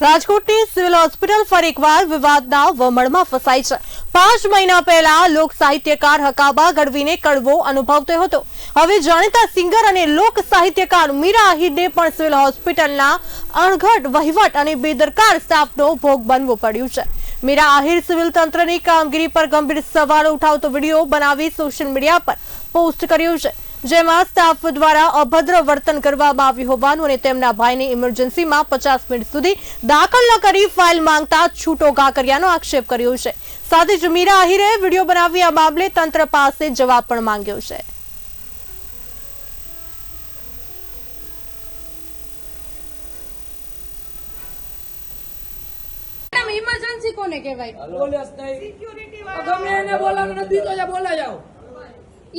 રાજકોટની civil hospital ફરી એકવાર વિવાદના વમળમાં ફસાઈ છે. પાંચ મહિના પહેલા લોક સાહિત્યકાર હકાબા ગઢવીને કડવો અનુભવ થયો હતો. હવે જાણીતા સિંગર અને લોક સાહિત્યકાર મીરા આહિરને પણ સિવિલ હોસ્પિટલના અણઘટ વહીવટ અને બેદરકાર સ્ટાફનો ભોગ બનવું પડ્યું છે. મીરા આહિર સિવિલ તંત્રની કામગીરી પર ગંભીર સવાલ ઉઠાવતો વીડિયો બનાવી સોશિયલ મીડિયા પર પોસ્ટ કર્યો છે. જેમાં સ્ટાફ દ્વારા અભદ્ર વર્તન કરવામાં આવ્યું હોવાનું અને તેમના ભાઈને ઇમરજન્સીમાં પચાસ મિનિટ સુધી દાખલ ન કરી ફાઇલ માંગતા છૂટો ઘા કર્યાનો આક્ષેપ કર્યો છે. સાથે જ મીરા આહિરે વીડિયો બનાવી આ મામલે તંત્ર પાસે જવાબ પણ માંગ્યો છે. ઇમરજન્સી કોને કહેવાય? બોલ્યો જ સિક્યુરિટી વાળા ગમે એને બોલાવો નથી તો જા બોલા જાઓ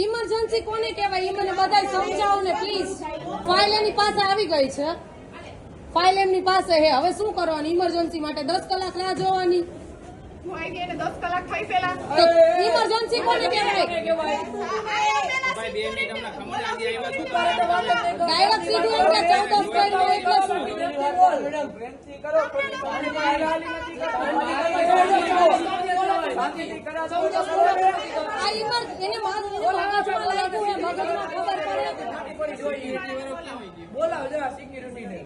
ઇમરજન્સી કોને કહેવાય? એ મને બધાય સમજાવો ને પ્લીઝ ફાઇલ એની પાસે આવી ગઈ છે. ફાઇલ એમની પાસે હે. હવે શું કરવાની? ઇમરજન્સી માટે દસ કલાક રાહ જોવાની. એને ઇમરજન્સી કોને કહેવાય? ડાયરેક્ટ સીધું બોલાવો જરા સિક્યુરિટીને.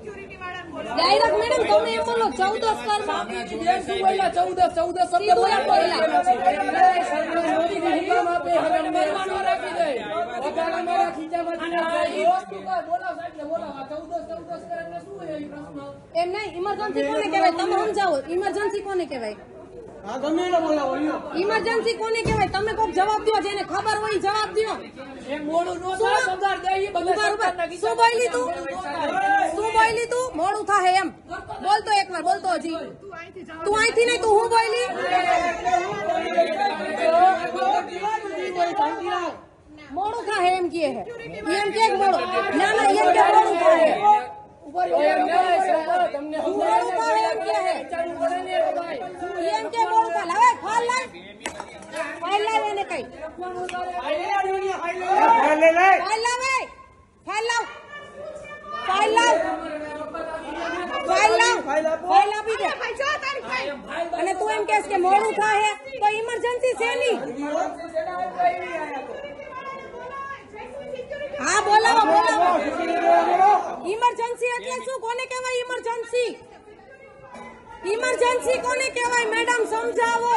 ડાયરેક્ટ મેડમ તમે એમ બોલો ચૌદ દસ કરમાં બેન શું બોલ્યા? ચૌદસ, ચૌદસ શબ્દ હવે મહેમાનો રાખી દે. ચૌદસ, ચૌદસ એમ નહીં ઇમરજન્સી કોને કહેવાય તમે સમજાવો ઇમરજન્સી કોને કહેવાય ઇમરજન્સી કોને કહેવાય? તમે કોઈ જવાબ દો જેને ખબર હોય જવાબ દો. બોલી તું? શું બોલી તું? મોડું થાય એમ. બોલતો એક વાર બોલતો હજી. તું અહીંથી નહીં તું હું બોલી? મોડું થાય એમ કે એમ કે મોડું ના ના એમ કે મોડું થાય. અને તું એમ કહેશ કે મોડું થાય તો ઇમરજન્સી છે નહીં. હા બોલાવો બોલાવો. ઇમરજન્સી એટલે શું? કોને કહેવાય ઇમરજન્સી ઇમરજન્સી કોને કહેવાય? મેડમ સમજાવો.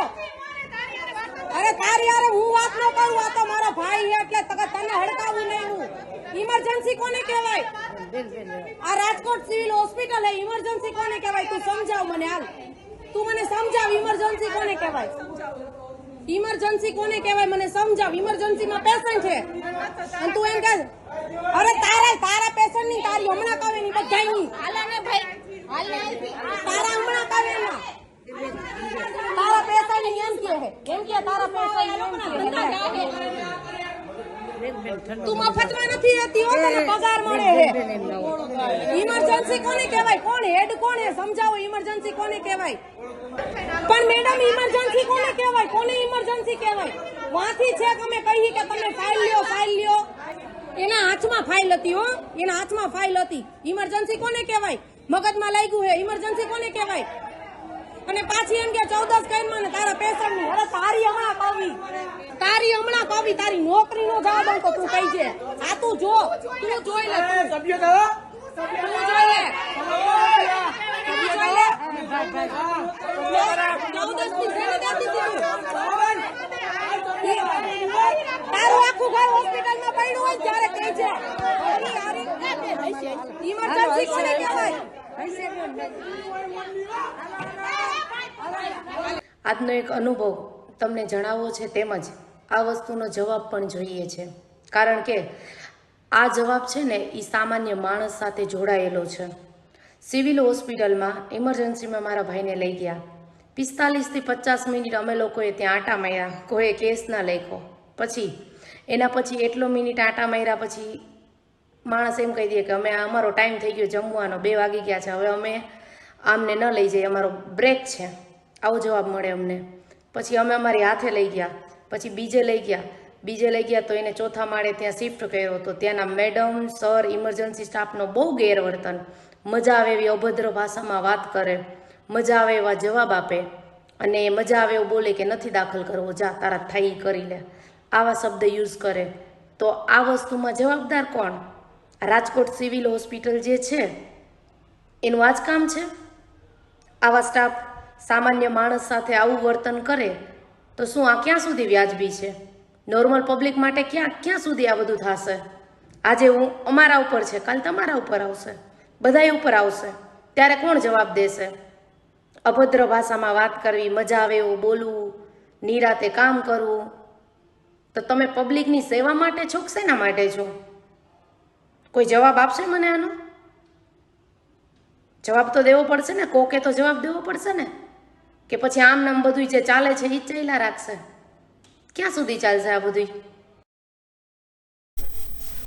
અરે તારી યાર હું વાત ન કરું, આ તો મારો ભાઈ એટલે તને હડકાવું નહીં હું ઇમરજન્સી કોને કહેવાય? આ રાજકોટ સિવિલ હોસ્પિટલ હે ઇમરજન્સી કોને કહેવાય? તું સમજાવ મને હાલ. તું મને સમજાવ ઇમરજન્સી કોને કહેવાય? ઇમરજન્સી કોને કહેવાય? મને સમજાવ. ઇમરજન્સી માં પેશન્ટ છે. અને તું એમ કહે અરે તારા તારા પેશન્ટની તારી હમણાં કાવે ની બધાયની તારા હમણાં કાવે તારા પેશન્ટની એમ કે એમ કે તારા પેશન્ટ તું મફતમાં નથી રહેતી હો તને પગાર મળે હે ઇમરજન્સી કોને કહેવાય? કોણ હેડ કોણ હે? સમજાવો ઇમરજન્સી કોને કહેવાય? પણ મેડમ ઇમરજન્સી કોને કહેવાય? કોને ઇમરજન્સી કહેવાય? વાંથી છે કે અમે કહીએ કે તમે ફાઇલ લ્યો ફાઇલ લ્યો. એના હાથમાં ફાઇલ હતી હો. એના હાથમાં ફાઇલ હતી. ઇમરજન્સી કોને કહેવાય? મગજમાં લાગ્યું હે ઇમરજન્સી કોને કહેવાય? અને પાછી એમ કે ચૌદસ કઈ ને તારા પેશન્ટની અરે તારી હમણાં કવી તારી હમણાં કવી તારી નોકરી નો જવાબ તો તું કહી છે આ તું જો. તું જોઈ લે તું. જોઈ લે તું જોઈ લે ચૌદસની શેની દેતી હતી તું? આજનો એક અનુભવ તમને જણાવવો છે તેમજ આ વસ્તુનો જવાબ પણ જોઈએ છે. કારણ કે આ જવાબ છે ને એ સામાન્ય માણસ સાથે જોડાયેલો છે. સિવિલ હોસ્પિટલમાં ઇમરજન્સીમાં મારા ભાઈને લઈ ગયા. પિસ્તાલીસથી પચાસ મિનિટ અમે લોકોએ ત્યાં આટા માર્યા, કોઈએ કેસ ના લખ્યો. પછી, એના પછી એટલો મિનિટ આટા માર્યા પછી માણસ એમ કહી દે કે અમે અમારો ટાઈમ થઈ ગયો જમવાનો, બે વાગી ગયા છે, હવે અમે આમને ન લઈ જઈએ, અમારો બ્રેક છે. આવો જવાબ મળે અમને. પછી અમે અમારી હાથે લઈ ગયા, પછી બીજે લઈ ગયા. બીજે લઈ ગયા તો એને ચોથા માળે ત્યાં શિફ્ટ કર્યો તો ત્યાંના મેડમ, સર, ઇમરજન્સી સ્ટાફનો બહુ ગેરવર્તન. મજા આવે એવી અભદ્ર ભાષામાં વાત કરે, મજા આવે એવા જવાબ આપે અને મજા આવે એવું બોલે કે નથી દાખલ કરવો, જા તારા થાય ઈ કરી લે. આવા શબ્દ યુઝ કરે. તો આ વસ્તુમાં જવાબદાર કોણ? રાજકોટ સિવિલ હોસ્પિટલ જે છે, એનું આ જ કામ છે? આવા સ્ટાફ સામાન્ય માણસ સાથે આવું વર્તન કરે, તો શું આ ક્યાં સુધી વ્યાજબી છે? નોર્મલ પબ્લિક માટે ક્યાં ક્યાં સુધી આ બધું થશે? આજે હું અમારા ઉપર છે, કાલ તમારા ઉપર આવશે. બધાય ઉપર આવશે. ત્યારે કોણ જવાબ દેશે? અભદ્ર ભાષામાં વાત કરવી, મજા આવે એવું બોલવું, નિરાતે કામ કરવું. તો તમે પબ્લિકની સેવા માટે છો શેના માટે છો? કોઈ જવાબ આપશે મને આનો? જવાબ તો દેવો પડશે ને? કોકે તો જવાબ દેવો પડશે ને? કે પછી આમ નામ બધું જે ચાલે છે એ ચાલ્યા રાખશે? ક્યાં સુધી ચાલશે આ બધું